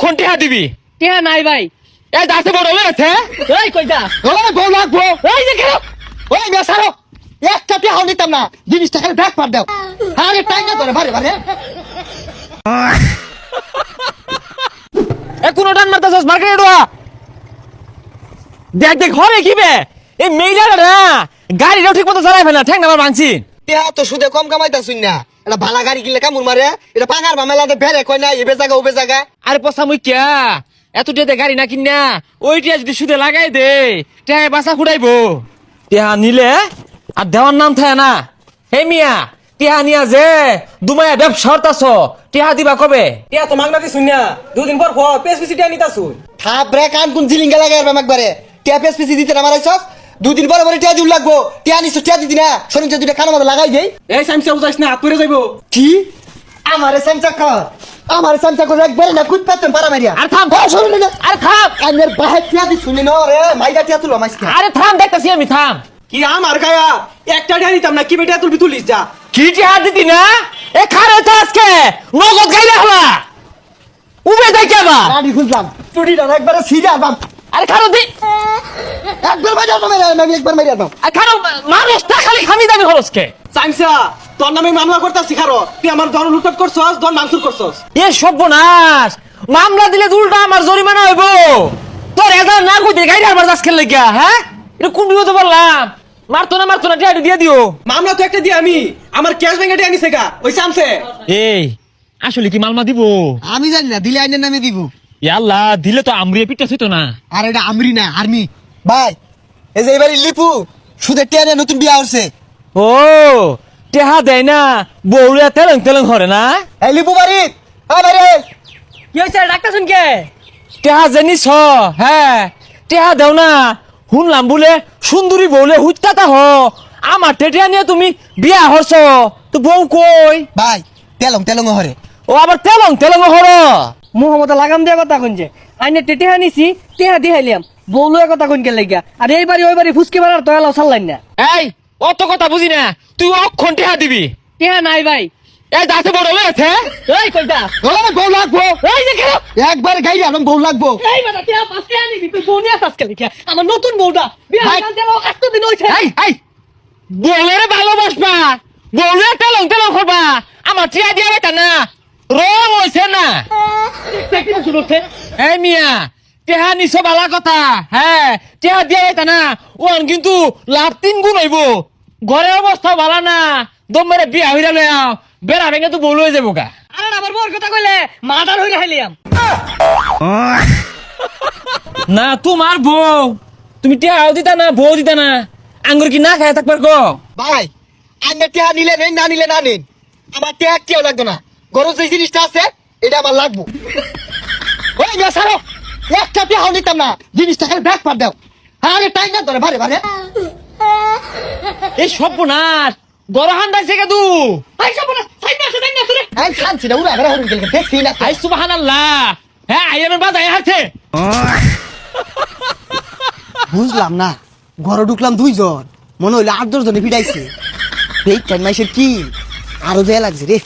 অক্ষণ টিহা দিবি? কে নাই ভাই। এই দাসে বড় হয়ে গেছে এই কইতা ওই বউ লাগবো। এই যে কেন ওই মেসারো একটা টিহাও নিতাম না জিনিসটা খালি ব্যাগ পার দাও। আরে টাইম না ধরে বারে বারে। এ কোনো টান মারতাছস মার্কেটে ডোয়া দেখ দেখ ঘরে কি বে? এই না গাড়িটাও ঠিক মতো চালাই ফেলা ঠ্যাং নামার ভাঙছি। টিহা তো সুদে কম কামাইতা শুন না। এটা ভালা গাড়ি কিনলে কামুর মারে এটা পাঙার মামেলাতে বেড়ে কয় না এবে জায়গা ওবে জায়গা আরে পচা মুই কিয়া? এত টিয়াতে গাড়ি না কিনা ওই টিয়া যদি সুদে লাগাই দে টিয়া বাসা ফুটাইবো টিয়া নিলে আর দেওয়ার নাম থাকে না। হে মিয়া টিয়া নিয়া যে দুমায়া ব্যবসা হতাছ টিয়া দিবা কবে? টিয়া তো মাগনা দিছুন না দুদিন পর পর পেস পিসি টিয়া নিতাছুন। থাপ রে কান কোন জিলিঙ্গা লাগাই আর একবারে? টিয়া পেস পেছি দিতে না মারাইছস? দুদিন পরে পরে টিয়া দিউ লাগবো। টিয়া নিছ টিয়া দিতি না। শরীর দুইটা কানো মতো লাগাই দেই। এই সামসা উজাইস না হাত পরে যাইবো। কি? আমারে সামচা কর। আমারে সামচা করে একবারে না কুত পাতেন পারা মারিয়া। আর থাম। ও শরীর না। আরে থাম। আমের বাহে টিয়া দি শুনি ন রে মাইরা টিয়া তুলো মাইসকা আরে থাম দেখতেছি আমি থাম। কি আমার গায়া? একটা টিয়া নিতাম না কি বেটা তুলবি তুলিস যা। কি টিয়া দিতি না? এ খারে তো আজকে। নগদ গাইলে হলা উবে যাই কেবা গাড়ি খুঁজলাম। চুরিটা একবারে সিরা বাম আরে খারো দি। একবার আমি একবার মারিয়া দাও আরে খারো মানুষটা খালি খামি দামি খরচকে সামসা তোর নামে মামলা করতাছি খারো। তুই আমার দল লুটপাট করছস দল মাংসুর করছস। এ সর্বনাশ! মামলা দিলে দুলটা আমার জরিমানা হইব। তোর এদার না কইতে গাইরে আমার দাস খেলে গিয়া হ্যাঁ? এটা কোন বিপদে বললাম মারতো না মারতো না টিয়াটি দিয়ে দিও। মামলা তো একটা দিয়ে আমি। আমার ক্যাশ ব্যাংকে টিয়া নিছে গা। ওই সামসে এই আসলে কি মালমা দিব? আমি জানি না দিলে আইনের নামে দিব। ইয়াল্লা দিলে তো আমরিয়ে পিঠা হইতো না। আর এটা আমরি না আর্মি। ভাই এই যে এবারে লিপু সুদের টিয়া নিয়ে নতুন বিয়া হচ্ছে ও টেহা দেয় না বউরে তেলেং তেলেং হরে না? এই লিপু বাড়ি হ্যাঁ বাড়ি কি হইছে ডাক্তার শুন কে? টেহা জানিস হ্যাঁ টেহা দেও না। শুনলাম বলে সুন্দরী বউলে হুইতাতা হ। আমার টেটিয়া নিয়ে তুমি বিয়া হরছ তো বউ কই? ভাই তেলং তেলং হরে। ও আবার তেলং তেলং হর। মোহাম্মদ লাগাম দিয়া কথা যে আইনে টেটেহা নিছি টেহা দিহাইলাম বউলো কথা কোন কে লাগিয়া। আর এই বাড়ি ওই বাড়ি ফুসকে বাড়ার তো এলাও চাল্লাই না। এই অত কথা বুঝি না। তুই অক্ষণ টেহা দিবি। টেহা নাই ভাই। এই দাসে বড় হয়েছে এই কইতা? ওরে বউ লাগবো। এই যে কেন? একবার গাইলে আলম বউ লাগবো। এই বাবা টেহা পাঁচ টেহা নিবি তুই বউ নিয়ে আসাস কে লিখা আমার নতুন বউটা। বিয়া। কাল দেওয়া কত দিন হইছে। এই এই। বউলের ভালোবাসবা। বউলে তেলং তেলং করবা। আমার টিয়া দিয়া বেটা না। রং হয়েছে না? এই মিয়া টেহা নিছ বালা কথা। হ্যাঁ টেহা দিয়া যাইতা না। ওন কিন্তু লাভ তিন গুণ হইব। ঘরের অবস্থা ভালো না। দম মেরে বিয়া হইরা আও। বেড়া ভেঙে তো বউ হয়ে যাব গা। আর আমার বউর কথা কইলে মাদার হইরা হাইলিয়াম না তোমার বউ। তুমি টেহাও দিতা না বউ দিতা না। আঙ্গুর কি না খায় থাকবার গো ভাই আমি টিয়া নিলে নেই না নিলে না নিন। আমার টিয়া কেউ লাগতো না? গরজ যে জিনিসটা আছে এটা আমার লাগবো। ওই মেয়ে সারো একটা টিয়াও নিতাম না। জিনিসটা খালি ব্যাগ পার দাও। আরে টাইম না ধরে বারে বারে। এই সর্বনাশ গড় হান্দাইছে কে তু আই সব না সাইড না সাইড না সুরে আমি শান্তি না উড়া বেড়া হরুন গেলে দেখছি না আই সুবহানাল্লাহ। হ্যাঁ বুঝলাম না ঘরে ঢুকলাম দুইজন। মনে হইল আট দশ জনে ভিড়াইছে। এই টাইম মাইসের কি? আরও দেয়া লাগছে রে।